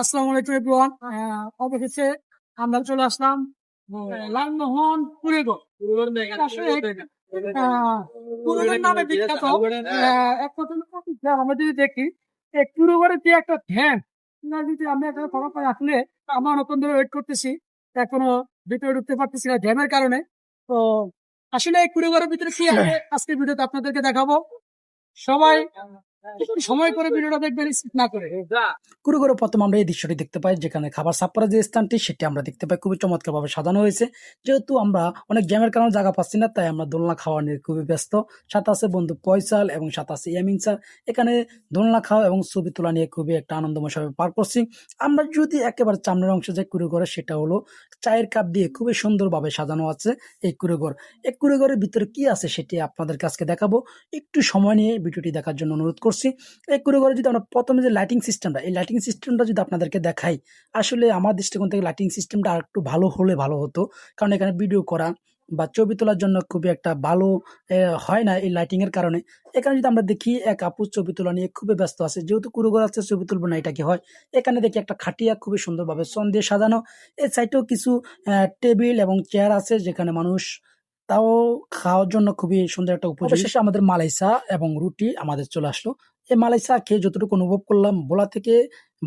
আসসালামু আলাইকুম এভরিওয়ান অবশেষে আমরা চলে আসলাম লালমোহন নামে বিখ্যাত। এক কথা আমরা যদি দেখি, এই কুড়েগোরের যে একটা ধ্যান যদি আমরা একটা খবর পাই আসলে, আমরা নতুন ধরে ওয়েট করতেছি, এখনও ভিতরে ঢুকতে পারতেছি না ধ্যানের কারণে। তো, আসলে এই কুড়েগোরের ভিতরে কি আছে? আজকের ভিডিওতে আপনাদেরকে দেখাবো। সবাই সময় করে ভিডিওটা দেখবেন skip না করে। করে প্রথম আমরা এই দৃশ্যটি দেখতে পাই যেখানে খাবার সাফ করার যে স্থানটি সেটি আমরা দেখতে পাই। খুবই চমৎকার ভাবে সাজানো হয়েছে। যেহেতু আমরা অনেক জ্যামের কারণে জায়গা পাচ্ছি না তাই আমরা দোলনা খাওয়া নিয়ে খুবই ব্যস্ত। সাথে আছে বন্ধু পয়সাল এবং সাথে আছে ইয়ামিন স্যার। এখানে দোলনা খাওয়া এবং ছবি তোলা নিয়ে খুবই একটা আনন্দময় ভাবে পার করছি। আমরা যদি একেবারে চামড়ার অংশ যে কুড়ে সেটা হলো চায়ের কাপ দিয়ে খুবই সুন্দরভাবে সাজানো আছে এই কুড়ে ঘর এই কুড়ে ঘরের ভিতরে কি আছে সেটি আপনাদের কাছকে দেখাবো। একটু সময় নিয়ে ভিডিওটি দেখার জন্য অনুরোধ করছি। এই কুড়ে ঘরে যদি আমরা প্রথমে যে লাইটিং সিস্টেমটা এই লাইটিং সিস্টেমটা যদি আপনাদেরকে দেখাই, আসলে আমার দৃষ্টিকোণ থেকে লাইটিং সিস্টেমটা আর একটু ভালো হলে ভালো হতো। কারণ এখানে ভিডিও করা বা ছবি তোলার জন্য খুবই একটা ভালো হয় না এই লাইটিংয়ের কারণে। এখানে যদি আমরা দেখি, এক আপু ছবি তোলা নিয়ে খুবই ব্যস্ত আছে। যেহেতু কুড়ুঘর আছে, ছবি তুলবো না, এটা কি হয়? এখানে দেখি একটা খাটিয়া খুবই সুন্দরভাবে সন দিয়ে সাজানো। এর সাইডেও কিছু টেবিল এবং চেয়ার আছে যেখানে মানুষ তাও খাওয়ার জন্য খুবই সুন্দর একটা উপযোগী। আমাদের মালাইসা এবং রুটি আমাদের চলে আসলো। এই মালাইসা খেয়ে যতটুকু অনুভব করলাম, বলা থেকে,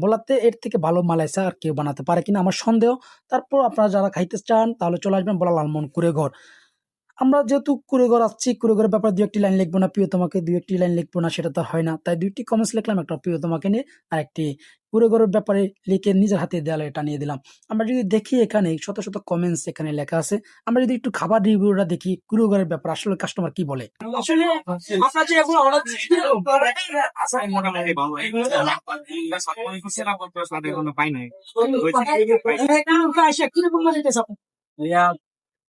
বলাতে এর থেকে ভালো মালাইসা আর কেউ বানাতে পারে কিনা আমার সন্দেহ। তারপর আপনারা যারা খাইতে চান তাহলে চলে আসবেন বলা লালমন লালমোহন কুড়েঘর। আমরা যেহেতু কুড়েঘর আসছি কুড়েঘরের ব্যাপারে দু একটি লাইন লিখব না প্রিয় তোমাকে দু একটি লাইন লিখব না সেটা তো হয় না। তাই দুইটি কমেন্টস লিখলাম একটা প্রিয় তোমাকে নিয়ে আর একটি কুড়েঘরের ব্যাপারে লিখে নিজের হাতে দেয়ালে টানিয়ে দিলাম। আমরা যদি দেখি এখানে শত শত কমেন্টস এখানে লেখা আছে আমরা যদি একটু খাবার রিভিউটা দেখি কুড়েঘরের ব্যাপারে আসলে কাস্টমার কি বলে? আসলে আমরা যে এখন অর্ডার কীরকম